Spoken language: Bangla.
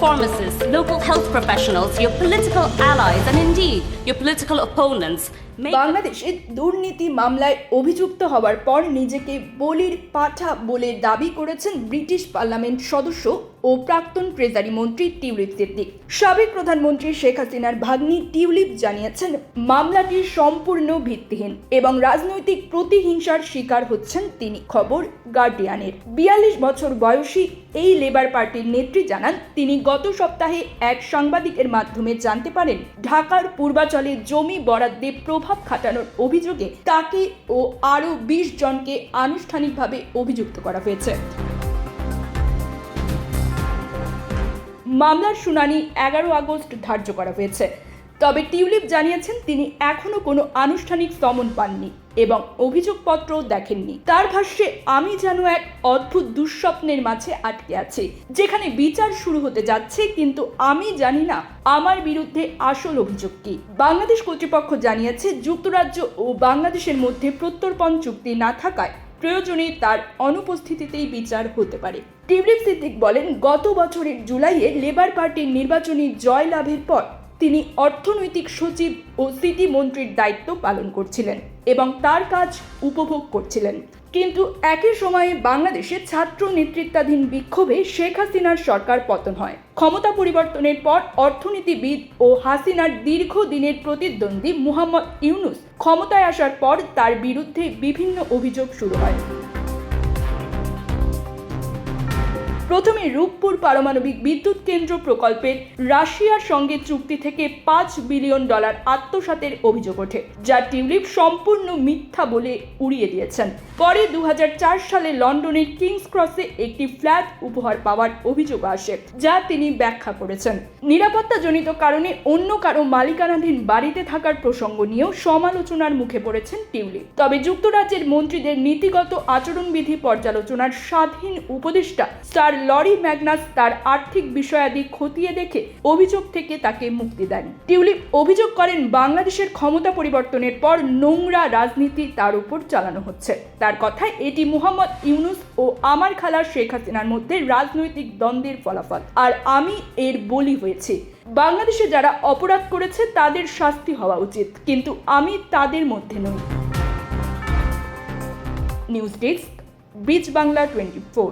pharmacists, local health professionals, your political allies, and indeed your political opponents বাংলাদেশে দুর্নীতি মামলায় অভিযুক্ত হওয়ার পর নিজেকে বলির পাঠা বলে দাবি করেছেন ব্রিটিশ পার্লামেন্ট সদস্য ও প্রাক্তন ট্রেজারি মন্ত্রী টিউলিপ সিদ্দিক সাবেক প্রধানমন্ত্রী শেখ হাসিনার ভাগ্নি টিউলিপ জানিয়েছেন, মামলাটি সম্পূর্ণ ভিত্তিহীন এবং রাজনৈতিক প্রতিহিংসার শিকার হচ্ছেন তিনি। খবর গার্ডিয়ানের। বিয়াল্লিশ বছর বয়সী এই লেবার পার্টির নেত্রী জানান, তিনি গত সপ্তাহে এক সাংবাদিকের মাধ্যমে জানতে পারেন, ঢাকার পূর্বাচলে জমি বরাদ্দে প্রভাব খাটানোর অভিযোগে তাকে ও আরও বিশ জনকে আনুষ্ঠানিকভাবে অভিযুক্ত করা হয়েছে। মামলার শুনানি এগারো আগস্ট ধার্য করা হয়েছে। তবে টিউলিপ জানিয়েছেন তিনি এখনও কোনো আনুষ্ঠানিক সমন পাননি এবং অভিযোগপত্র দেখেননি। তার ভাষ্যে, আমি যেন এক অদ্ভুত দুঃস্বপ্নের মাঝে আটকে আছি। যেখানে বিচার শুরু হতে যাচ্ছে, কিন্তু আমি জানি না আমার বিরুদ্ধে আসল অভিযোগ কি। বাংলাদেশ কর্তৃপক্ষ জানিয়েছে, যুক্তরাজ্য ও বাংলাদেশের মধ্যে প্রত্যর্পণ চুক্তি না থাকায় প্রয়োজনে তার অনুপস্থিতিতেই বিচার হতে পারে। টিউলিপ সিদ্দিক বলেন, গত বছরের জুলাইয়ে লেবার পার্টির নির্বাচনী জয় লাভের পর তিনি অর্থনৈতিক সচিব ও সিটি মন্ত্রীর দায়িত্ব পালন করছিলেন এবং তার কাজ উপভোগ করছিলেন। কিন্তু একই সময়ে বাংলাদেশে ছাত্র নেতৃত্বাধীন বিক্ষোভে শেখ হাসিনার সরকার পতন হয়। ক্ষমতা পরিবর্তনের পর অর্থনীতিবিদ ও হাসিনার দীর্ঘদিনের প্রতিদ্বন্দ্বী মুহাম্মদ ইউনুস ক্ষমতায় আসার পর তার বিরুদ্ধে বিভিন্ন অভিযোগ শুরু হয়। প্রথমে রূপপুর পারমাণবিক বিদ্যুৎ কেন্দ্র প্রকল্পের রাশিয়ার সঙ্গে চুক্তি থেকে পাঁচ বিলিয়ন ডলার আত্মসাতের অভিযোগ ওঠে যা টিউলিপ সম্পূর্ণ মিথ্যা বলে উড়িয়ে দিয়েছেন। পরে দু হাজার চার সালে লন্ডনের কিংস ক্রসে একটি ফ্ল্যাট উপহার পাওয়ার অভিযোগ আসে, যা তিনি ব্যাখ্যা করেছেন। নিরাপত্তাজনিত কারণে অন্য কারও মালিকানাধীন বাড়িতে থাকার প্রসঙ্গ নিয়েও সমালোচনার মুখে পড়েছেন টিউলিপ। তবে যুক্তরাজ্যের মন্ত্রীদের নীতিগত আচরণবিধি পর্যালোচনার স্বাধীন উপদেষ্টা স্টার লরি ম্যাগনাস তার আর্থিক বিষয়াদি খতিয়ে দেখে অভিযোগ থেকে তাকে মুক্তি দেন। টিউলিপ অভিযোগ করেন, বাংলাদেশের ক্ষমতা পরিবর্তনের পর নোংরা রাজনীতি তার উপর চালানো হচ্ছে। তার কথায় এটি মুহাম্মদ ইউনুস ও আমার খালা শেখ হাসিনার মধ্যে রাজনৈতিক দ্বন্দ্বের ফলাফল। আর আমি এর বলি হয়েছি, বাংলাদেশে যারা অপরাধ করেছে তাদের শাস্তি হওয়া উচিত, কিন্তু আমি তাদের মধ্যে নই। News desk, Bridge Bangla twenty four.